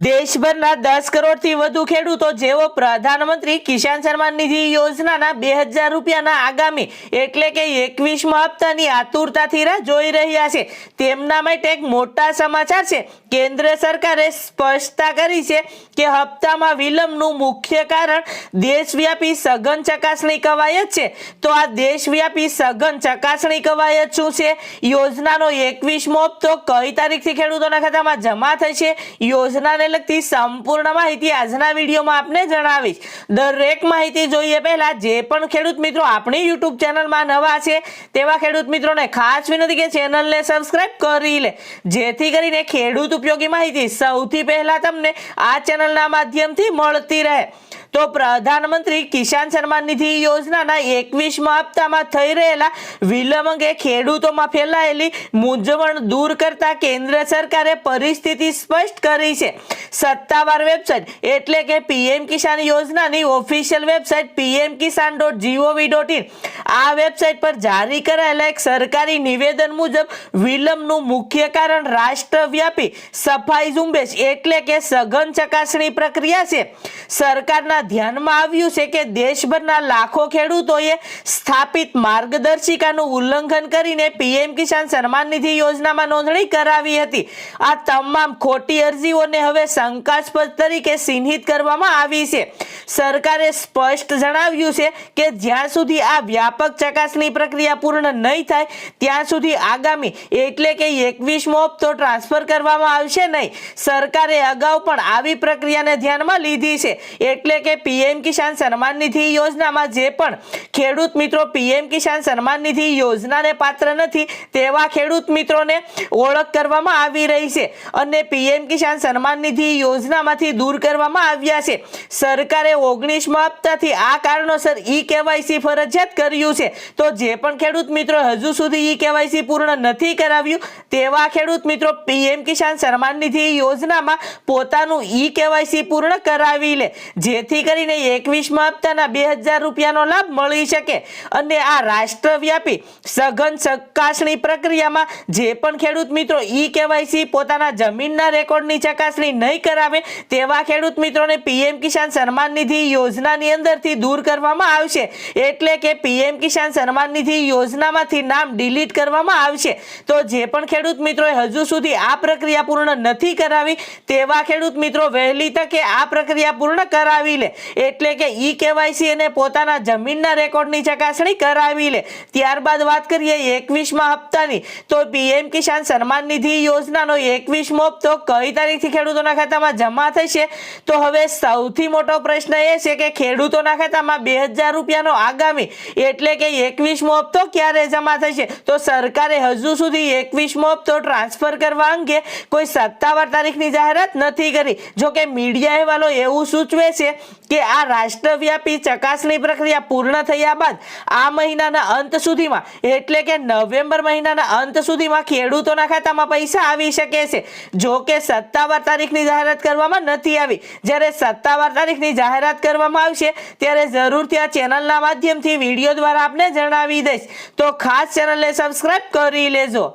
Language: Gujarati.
દેશભરના દસ કરોડથી વધુ ખેડૂતો જેઓ પ્રધાનમંત્રી કિસાન સન્માન નિધિ યોજનાના બે હજાર રૂપિયાના આગામી એટલે કે એકવીસમાં હપ્તાની આતુરતાથી રાહ જોઈ રહ્યા છે. તેમના માટે એક મોટા સમાચાર છે. કેન્દ્ર સરકારે સ્પષ્ટતા કરી છે કે હપ્તામાં વિલંબનું મુખ્ય કારણ દેશવ્યાપી સઘન ચકાસણી કવાયત છે. તો આ દેશવ્યાપી સઘન ચકાસણી કવાયત શું છે? યોજનાનો એકવીસમો હપ્તો કઈ તારીખથી ખેડૂતોના ખાતામાં જમા થશે? યોજનાને લગતી સંપૂર્ણ માહિતી આજના વિડીયોમાં આપને જણાવીશ. દરેક માહિતી જોઈએ પહેલા જે પણ ખેડૂત મિત્રો આપણી યુટ્યુબ ચેનલમાં નવા છે, તેવા ખેડૂત મિત્રોને ખાસ વિનંતી કે ચેનલને સબસ્ક્રાઈબ કરી લે. જેથી કરીને ખેડૂત ઉપયોગી માહિતી સૌથી પહેલા તમને આ ચેનલના માધ્યમથી મળતી રહે. તો પ્રધાનમંત્રી કિસાન સન્માન નિધિ યોજનાના એકવીસમા હપ્તામાં થઈ રહેલા વિલંબ અંગે ખેડૂતોમાં ફેલાયેલી મૂંઝવણ દૂર કરતા કેન્દ્ર સરકારે પરિસ્થિતિ સ્પષ્ટ કરી છે. સત્તાવાર વેબસાઇટ એટલે કે પીએમ કિસાન યોજનાની official website PM Kisan dot G O V dot in. આ વેબસાઇટ પર જારી કરાયેલા એક સરકારી નિવેદન મુજબ વિલંબનું મુખ્ય કારણ રાષ્ટ્રવ્યાપી સફાઈ ઝુંબેશ એટલે કે સઘન ચકાસણી પ્રક્રિયા છે. સરકારના ધ્યાનમાં આવ્યું છે કે દેશભરના લાખો ખેડૂતોએ સ્થાપિત માર્ગદર્શિકાનું ઉલ્લંઘન કરીને પીએમ કિસાન સન્માન નિધિ યોજનામાં નોંધણી કરાવી હતી. આ તમામ ખોટી અરજીઓને હવે શંકાસ્પદ તરીકે ચિહ્નિત કરવામાં આવી છે. સરકારે સ્પષ્ટ જણાવ્યું છે કે જ્યાં સુધી આ વ્યાપક ચકાસણી પ્રક્રિયા પૂર્ણ નહીં થાય, ત્યાં સુધી આગામી એટલે કે એકવીસમો હપ્તો ટ્રાન્સફર કરવામાં આવશે નહીં. સરકારે અગાઉ પણ આવી પ્રક્રિયાને ધ્યાનમાં લીધી છે. એટલે કે પીએમ કિસાન સન્માન નિધિ યોજનામાં જે પણ ખેડૂત મિત્રો પીએમ કિસાન સન્માન નિધિ યોજનાને પાત્ર નથી તેવા ખેડૂત મિત્રોને ઓળખ કરવામાં આવી રહી છે અને પીએમ કિસાન સન્માન નિધિ યોજનામાંથી દૂર કરવામાં આવ્યા છે. સરકારે ઓગણીસમા હપ્તાથી આ કારણોસર ઈ કેવાયસી ફરજિયાત કર્યું છે. તો જે પણ ખેડૂત મિત્રો હજુ સુધી ઈ કેવાયસી પૂર્ણ નથી કરાવ્યું તેવા ખેડૂત મિત્રો પીએમ કિસાન સન્માન નિધિ યોજનામાં પોતાનું ઈ કેવાયસી પૂર્ણ કરાવી લે. જેથી કરીને એકવીસમા હપ્તાના બે હજાર રૂપિયાનો લાભ મળી શકે. અને આ રાષ્ટ્રવ્યાપી સઘન ચકાસણી પ્રક્રિયામાં જે પણ ખેડૂત મિત્રો ઈ કેવાયસી પોતાના જમીનના રેકોર્ડની ચકાસણી નહીં કરાવે, તેવા ખેડૂત મિત્રોને પીએમ કિસાન સન્માન નિધિ યોજનાની અંદરથી દૂર કરવામાં આવશે. એટલે કે પીએમ કિસાન સન્માન નિધિ યોજનામાંથી નામ ડિલીટ કરવામાં આવશે. તો જે પણ ખેડૂત મિત્રોએ હજુ સુધી આ પ્રક્રિયા પૂર્ણ નથી કરાવી, તેવા ખેડૂત મિત્રો વહેલી તકે આ પ્રક્રિયા પૂર્ણ કરાવી લે. એટલે કે ઈ કેવાયસી અને પોતાના જમીનના રેકોર્ડની ચકાસણી કરાવી લે. ત્યારબાદ વાત કરીએ એકવીસમા હપ્તાની. તો પીએમ કિસાન સન્માન નિધિ યોજનાનો એકવીસમો હપ્તો કઈ તારીખથી ખેડૂતોના ખાતામાં જમા થશે? તો હવે સૌથી મોટો પ્રશ્ન એ છે કે ખેડૂતોના ખાતામાં બે હજાર રૂપિયાનો આગામી એટલે કે એકવીસમો હપ્તો ક્યારે જમા થશે? તો સરકારે હજુ સુધી એકવીસમો હપ્તો ટ્રાન્સફર કરવા અંગે કોઈ સત્તાવાર તારીખની જાહેરાત નથી કરી. જો કે મીડિયા અહેવાલો એવું સૂચવે છે કે આ રાષ્ટ્રવ્યાપી ચકાસણી પ્રક્રિયા પૂર્ણ થયા બાદ આ મહિનાના અંત સુધીમાં, એટલે કે નવેમ્બર મહિનાના અંત સુધીમાં ખેડૂતોના ખાતામાં પૈસા આવી શકે છે. જો કે સત્તાવાર તારીખની જાહેરાત કરવામાં નથી આવી. જ્યારે સત્તાવાર તારીખની જાહેરાત કરવામાં આવશે, ત્યારે જરૂરથી આ ચેનલના માધ્યમથી વીડિયો દ્વારા આપને જણાવી દઈશ. તો ખાસ ચેનલને સબસ્ક્રાઇબ કરી લેજો.